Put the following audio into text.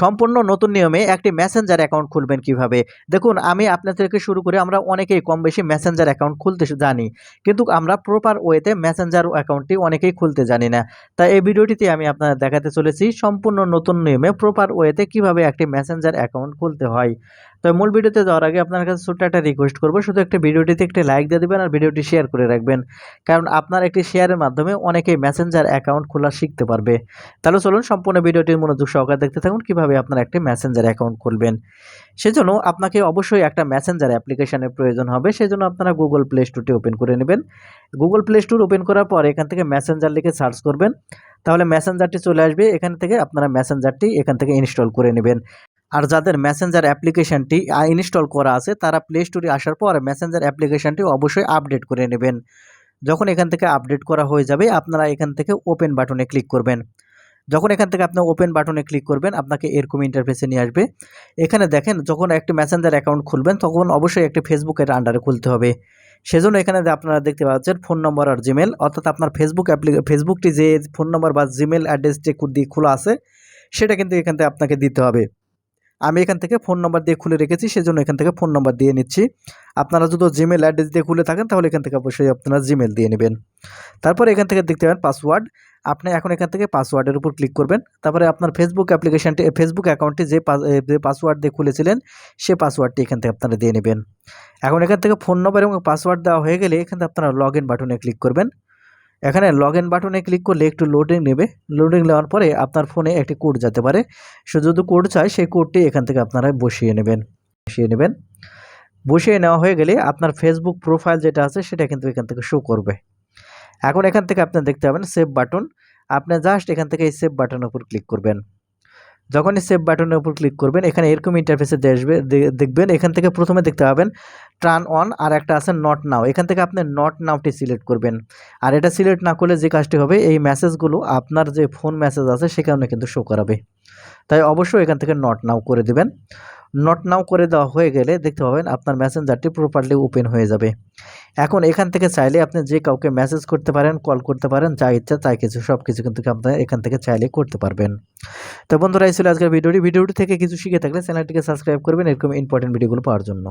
সম্পূর্ণ নতুন নিয়মে একটি মেসেঞ্জার অ্যাকাউন্ট খুলবেন কীভাবে? দেখুন, আমি আপনার থেকে শুরু করে আমরা অনেকেই কম বেশি মেসেঞ্জার অ্যাকাউন্ট খুলতে জানি, কিন্তু আমরা প্রপার ওয়েতে মেসেঞ্জার অ্যাকাউন্টটি অনেকেই খুলতে জানি না। তাই এই ভিডিওটিতে আমি আপনাদের দেখাতে চলেছি সম্পূর্ণ নতুন নিয়মে প্রপার ওয়েতে কীভাবে একটি মেসেঞ্জার অ্যাকাউন্ট খুলতে হয়। তো মূল ভিডিওতে যাওয়ার আগে আপনার কাছে ছোট্ট একটা রিকোয়েস্ট করব, শুধু একটা ভিডিওটিতে একটি লাইক দিয়ে দেবেন আর ভিডিওটি শেয়ার করে রাখবেন। কারণ আপনার একটি শেয়ারের মাধ্যমে অনেকেই মেসেঞ্জার অ্যাকাউন্ট খোলা শিখতে পারবে। তাহলে চলুন সম্পূর্ণ ভিডিওটির মনোযোগ সহকারে দেখতে থাকুন, কীভাবে আপনার একটি মেসেঞ্জার অ্যাকাউন্ট খুলবেন। সেজন্য আপনাকে অবশ্যই একটা মেসেঞ্জার অ্যাপ্লিকেশনের প্রয়োজন হবে, সেজন্য আপনারা গুগল প্লে স্টোরটি ওপেন করে নেবেন। গুগল প্লে স্টোর ওপেন করার পর এখান থেকে মেসেঞ্জার লিখে সার্চ করবেন। তাহলে মেসেঞ্জারটি চলে আসবে, এখান থেকে আপনারা মেসেঞ্জারটি এখান থেকে ইনস্টল করে নেবেন। আর যাদের মেসেঞ্জার অ্যাপ্লিকেশনটি ইনস্টল করা আছে, তারা প্লে স্টোরে আসার পর মেসেঞ্জার অ্যাপ্লিকেশনটি অবশ্যই আপডেট করে নেবেন। যখন এখান থেকে আপডেট করা হয়ে যাবে, আপনারা এখান থেকে ওপেন বাটনে ক্লিক করবেন। যখন এখান থেকে আপনি ওপেন বাটনে ক্লিক করবেন, আপনাকে এরকম ইন্টারফেসে নিয়ে আসবে। এখানে দেখেন, যখন একটি মেসেঞ্জার অ্যাকাউন্ট খুলবেন, তখন অবশ্যই একটি ফেসবুকের আন্ডারে খুলতে হবে। সেজন্য এখানে আপনারা দেখতে পাচ্ছেন ফোন নম্বর আর জিমেল অর্থাৎ আপনার ফেসবুক অ্যাপ্লি ফেসবুকটি যে ফোন নম্বর বা জিমেল অ্যাড্রেসটি দিয়ে খোলা আছে, সেটা কিন্তু এখান থেকে আপনাকে দিতে হবে। আমি এখান থেকে ফোন নম্বর দিয়ে খুলে রেখেছি, সেজন্য এখান থেকে ফোন নম্বর দিয়ে নিচ্ছি। আপনারা যদি জিমেল অ্যাড্রেস দিয়ে খুলে থাকেন, তাহলে এখান থেকে অবশ্যই আপনারা জিমেল দিয়ে নেবেন। তারপর এখান থেকে দেখতে পাবেন পাসওয়ার্ড আপনি এখন এখান থেকে পাসওয়ার্ডের উপর ক্লিক করবেন। তারপরে আপনার ফেসবুক অ্যাপ্লিকেশানটি ফেসবুক অ্যাকাউন্টটি যে যে পাসওয়ার্ড দিয়ে খুলেছিলেন, সে পাসওয়ার্ডটি এখান থেকে আপনারা দিয়ে নেবেন। এখন এখান থেকে ফোন নম্বর এবং পাসওয়ার্ড দেওয়া হয়ে গেলে এখান থেকে আপনারা লগ ইন বাটনে ক্লিক করবেন। এখানে লগ ইন বাটনে ক্লিক করলে একটু লোডিং নেবে। লোডিং নেওয়ার পরে আপনার ফোনে একটি কোড যেতে পারে। সে যদি কোড চায়, সেই কোডটি এখান থেকে আপনারা বসিয়ে নেবেন। বসিয়ে নেবেন। বসিয়ে নেওয়া হয়ে গেলে আপনার ফেসবুক প্রোফাইল যেটা আছে, সেটা কিন্তু এখান থেকে শো করবে। এখন এখান থেকে আপনি দেখতে পাবেন সেভ বাটন আপনি জাস্ট এখান থেকে এই সেভ বাটনের উপর ক্লিক করবেন। যখনই সেভ বাটনের উপর ক্লিক করবেন, এখানে এরকম ইন্টারফেসে দেখবে দেখবেন এখান থেকে প্রথমে দেখতে পাবেন টার্ন অন আর একটা আছে নট নাও এখান থেকে আপনি নট নাওটি সিলেক্ট করবেন। আর এটা সিলেক্ট না করলে যে কাজটি হবে, এই মেসেজগুলো আপনার যে ফোন মেসেজ আছে সেখানে কিন্তু শো করাবে। তাই অবশ্যই এখান থেকে নট নাও করে দেবেন। নট নাও করে দেওয়া হয়ে গেলে দেখতে পাবেন আপনার মেসেঞ্জারটি প্রপারলি ওপেন হয়ে যাবে। এখন এখান থেকে চাইলে আপনি যে কাউকে মেসেজ করতে পারেন কল করতে পারেন, যা ইচ্ছা তাই কিছু, সব কিছু কিন্তু আপনার এখান থেকে চাইলে করতে পারবেন। তো বন্ধুরা, এই ছিল আজকের ভিডিওটি। ভিডিওটি থেকে কিছু শিখে থাকলে চ্যানেলটিকে সাবস্ক্রাইব করবেন, এরকম ইম্পর্টেন্ট ভিডিওগুলো পাওয়ার জন্য।